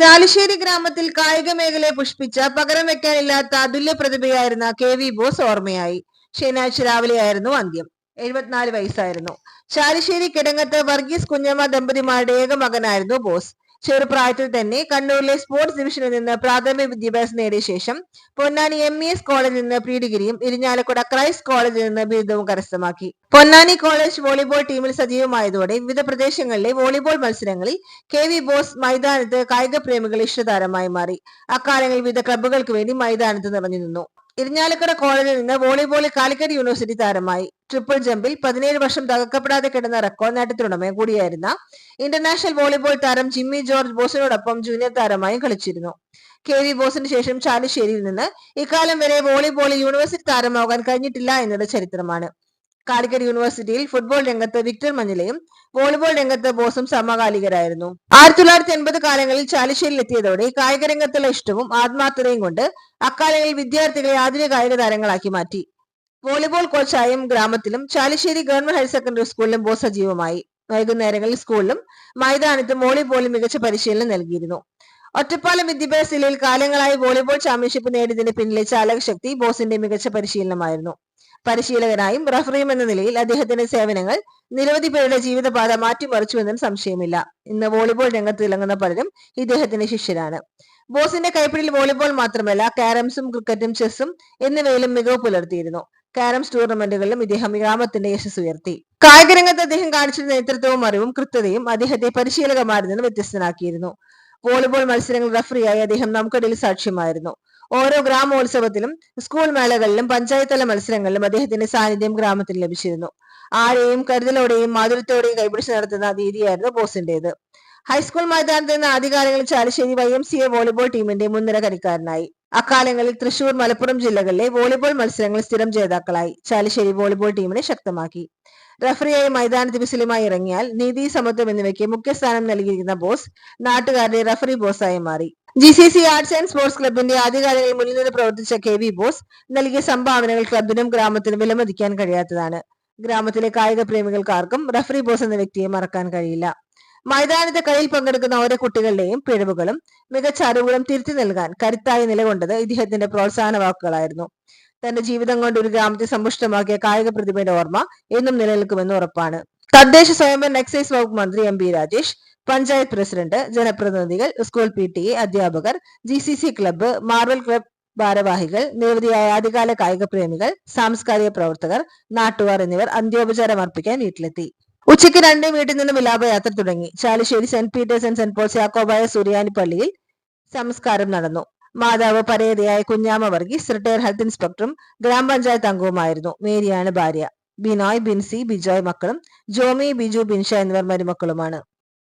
ചാലിശ്ശേരി ഗ്രാമത്തിൽ കായിക മേഖലയെ പുഷ്പിച്ച പകരം വെക്കാനില്ലാത്ത അതുല്യ പ്രതിഭയായിരുന്ന കെ വി ബോസ് ഓർമ്മയായി. ശനിയാഴ്ച രാവിലെയായിരുന്നു അന്ത്യം. എഴുപത്തിനാല് വയസ്സായിരുന്നു. ചാലിശ്ശേരി കിടങ്ങത്ത് വർഗീസ് കുഞ്ഞമ്മ ദമ്പതിമാരുടെ ഏക മകനായിരുന്നു ബോസ്. ചെറുപ്രായത്തിൽ തന്നെ കണ്ണൂരിലെ സ്പോർട്സ് ഡിവിഷനിൽ നിന്ന് പ്രാഥമിക വിദ്യാഭ്യാസം നേടിയ ശേഷം പൊന്നാനി എം ഇ എസ് കോളേജിൽ നിന്ന് പ്രീ ഡിഗ്രിയും ഇരിഞ്ഞാലക്കുട ക്രൈസ്റ്റ് കോളേജിൽ നിന്ന് ബിരുദവും കരസ്ഥമാക്കി. പൊന്നാനി കോളേജ് വോളിബോൾ ടീമിൽ സജീവമായതോടെ വിവിധ പ്രദേശങ്ങളിലെ വോളിബോൾ മത്സരങ്ങളിൽ കെ വി ബോസ് മൈതാനത്ത് കായിക പ്രേമികൾ ഇഷ്ടതാരമായി മാറി. അക്കാലങ്ങളിൽ വിവിധ ക്ലബ്ബുകൾക്ക് വേണ്ടി മൈതാനത്ത് നിറഞ്ഞു നിന്നു. ഇരിഞ്ഞാലക്കുട കോളേജിൽ നിന്ന് വോളിബോളിൽ കാലിക്കറ്റ് യൂണിവേഴ്സിറ്റി താരമായി. ട്രിപ്പിൾ ജമ്പിൽ പതിനേഴ് വർഷം തകർക്കപ്പെടാതെ കിടന്ന റെക്കോർഡ് നേട്ടത്തിനുടമ കൂടിയായിരുന്ന ഇന്റർനാഷണൽ വോളിബോൾ താരം ജിമ്മി ജോർജ് ബോസിനോടൊപ്പം ജൂനിയർ താരമായും കളിച്ചിരുന്നു. കെ വി ബോസിന് ശേഷം ചാലിശ്ശേരിയിൽ നിന്ന് ഇക്കാലം വരെ വോളിബോളിൽ യൂണിവേഴ്സിറ്റി താരമാകാൻ കഴിഞ്ഞിട്ടില്ല എന്നത് ചരിത്രമാണ്. കാലിക്കറ്റ് യൂണിവേഴ്സിറ്റിയിൽ ഫുട്ബോൾ രംഗത്ത് വിക്ടർ മഞ്ഞലയും വോളിബോൾ രംഗത്ത് ബോസും സമകാലികരായിരുന്നു. ആയിരത്തി തൊള്ളായിരത്തി എൺപത് കാലങ്ങളിൽ ചാലിശ്ശേരിയിൽ എത്തിയതോടെ കായിക രംഗത്തുള്ള ഇഷ്ടവും ആത്മാർത്ഥതയും കൊണ്ട് അക്കാലങ്ങളിൽ വിദ്യാർത്ഥികളെ ആധുനിക കായിക താരങ്ങളാക്കി മാറ്റി. വോളിബോൾ കോച്ചായും ഗ്രാമത്തിലും ചാലിശ്ശേരി ഗവൺമെന്റ് ഹയർ സെക്കൻഡറി സ്കൂളിലും ബോസ് സജീവമായി. വൈകുന്നേരങ്ങളിൽ സ്കൂളിലും മൈതാനത്തും വോളിബോളിൽ മികച്ച പരിശീലനം നൽകിയിരുന്നു. ഒറ്റപ്പാലം വിദ്യാഭ്യാസ കാലങ്ങളായി വോളിബോൾ ചാമ്പ്യൻഷിപ്പ് നേടിയതിന് പിന്നിലെ ചാലകശക്തി ബോസിന്റെ മികച്ച പരിശീലനമായിരുന്നു. പരിശീലകനായും റഫറിയും എന്ന നിലയിൽ അദ്ദേഹത്തിന്റെ സേവനങ്ങൾ നിരവധി പേരുടെ ജീവിതപാത മാറ്റിമറിച്ചുവെന്നും സംശയമില്ല. ഇന്ന് വോളിബോൾ രംഗത്ത് തിളങ്ങുന്ന പലരും ഇദ്ദേഹത്തിന്റെ ശിഷ്യരാണ്. ബോസിന്റെ കൈപ്പിടിയിൽ വോളിബോൾ മാത്രമല്ല കാരംസും ക്രിക്കറ്റും ചെസ്സും എന്നിവയിലും മികവ് പുലർത്തിയിരുന്നു. കാരംസ് ടൂർണമെന്റുകളിലും ഇദ്ദേഹം ഗ്രാമത്തിന്റെ യശസ് ഉയർത്തി. കായിക രംഗത്ത് അദ്ദേഹം കാണിച്ചിരുന്ന നേതൃത്വവും അറിവും കൃത്യതയും അദ്ദേഹത്തെ പരിശീലകമാരിൽ നിന്ന് വ്യത്യസ്തനാക്കിയിരുന്നു. വോളിബോൾ മത്സരങ്ങൾ റഫറിയായി അദ്ദേഹം നമുക്കിടയിൽ സാക്ഷ്യമായിരുന്നു. ഓരോ ഗ്രാമോത്സവത്തിലും സ്കൂൾ മേളകളിലും പഞ്ചായത്ത് തല മത്സരങ്ങളിലും അദ്ദേഹത്തിന്റെ സാന്നിധ്യം ഗ്രാമത്തിൽ ലഭിച്ചിരുന്നു. ആരെയും കരുതലോടെയും മാധുര്യത്തോടെയും കൈപിടിച്ച് നടത്തുന്ന രീതിയായിരുന്നു ബോസിന്റേത്. ഹൈസ്കൂൾ മൈതാനത്ത് നിന്ന് ആദ്യകാലങ്ങളിൽ Chalissery Y M C A volleyball ടീമിന്റെ മുൻനിര കളിക്കാരനായി അക്കാലങ്ങളിൽ തൃശൂർ മലപ്പുറം ജില്ലകളിലെ വോളിബോൾ മത്സരങ്ങൾ സ്ഥിരം ജേതാക്കളായി. ചാലിശ്ശേരി വോളിബോൾ ടീമിനെ ശക്തമാക്കി. റഫറിയായി മൈതാനത്ത് വിസിലുമായി ഇറങ്ങിയാൽ നീതി സമത്വം എന്നിവയ്ക്ക് മുഖ്യസ്ഥാനം നൽകിയിരിക്കുന്ന ബോസ് നാട്ടുകാരുടെ റഫറി ബോസായി മാറി. G C C arts and sports ക്ലബിന്റെ ആദ്യകാലങ്ങളിൽ മുന്നിൽ നിന്ന് പ്രവർത്തിച്ച കെ വി ബോസ് നൽകിയ സംഭാവനകൾ ക്ലബിനും ഗ്രാമത്തിനും വിലമതിക്കാൻ കഴിയാത്തതാണ്. ഗ്രാമത്തിലെ കായിക പ്രേമികൾക്കാർക്കും റഫറി ബോസ് എന്ന വ്യക്തിയെ മറക്കാൻ കഴിയില്ല. മൈതാനത്തെ കളിയിൽ പങ്കെടുക്കുന്ന ഓരോ കുട്ടികളുടെയും പിഴവുകളും മികച്ച അറിവുകളും തിരുത്തി നൽകാൻ കരുത്തായി നിലകൊണ്ടത് ഇദ്ദേഹത്തിന്റെ പ്രോത്സാഹന വാക്കുകളായിരുന്നു. തന്റെ ജീവിതം കൊണ്ട് ഒരു ഗ്രാമത്തെ സമ്പുഷ്ടമാക്കിയ കായിക പ്രതിഭയുടെ ഓർമ്മ എന്നും നിലനിൽക്കുമെന്ന് ഉറപ്പാണ്. തദ്ദേശ സ്വയംഭരണ എക്സൈസ് വകുപ്പ് മന്ത്രി M P Rajesh panchayat president ജനപ്രതിനിധികൾ സ്കൂൾ പി ടി എ അധ്യാപകർ G C C club marble club ഭാരവാഹികൾ നിരവധിയായ ആദ്യകാല കായിക പ്രേമികൾ സാംസ്കാരിക പ്രവർത്തകർ നാട്ടുകാർ എന്നിവർ അന്ത്യോപചാരം അർപ്പിക്കാൻ വീട്ടിലെത്തി. ഉച്ചയ്ക്ക് രണ്ട് വീട്ടിൽ നിന്നും വിലാപയാത്ര തുടങ്ങി. Chalissery Saint Peter's and Saint Paul's Yakobaya Suriyani പള്ളിയിൽ സംസ്കാരം നടന്നു. മാതാവ് പരേതയായ കുഞ്ഞാമ വർഗീസ് റിട്ടയർ ഹെൽത്ത് ഇൻസ്പെക്ടറും ഗ്രാമപഞ്ചായത്ത് അംഗവുമായിരുന്നു. മേരിയാണ് ഭാര്യ. ബിനോയ് ബിൻസി ബിജോയ് മക്കളും ജോമി ബിജു ബിൻഷ എന്നിവർ മരുമക്കളുമാണ്.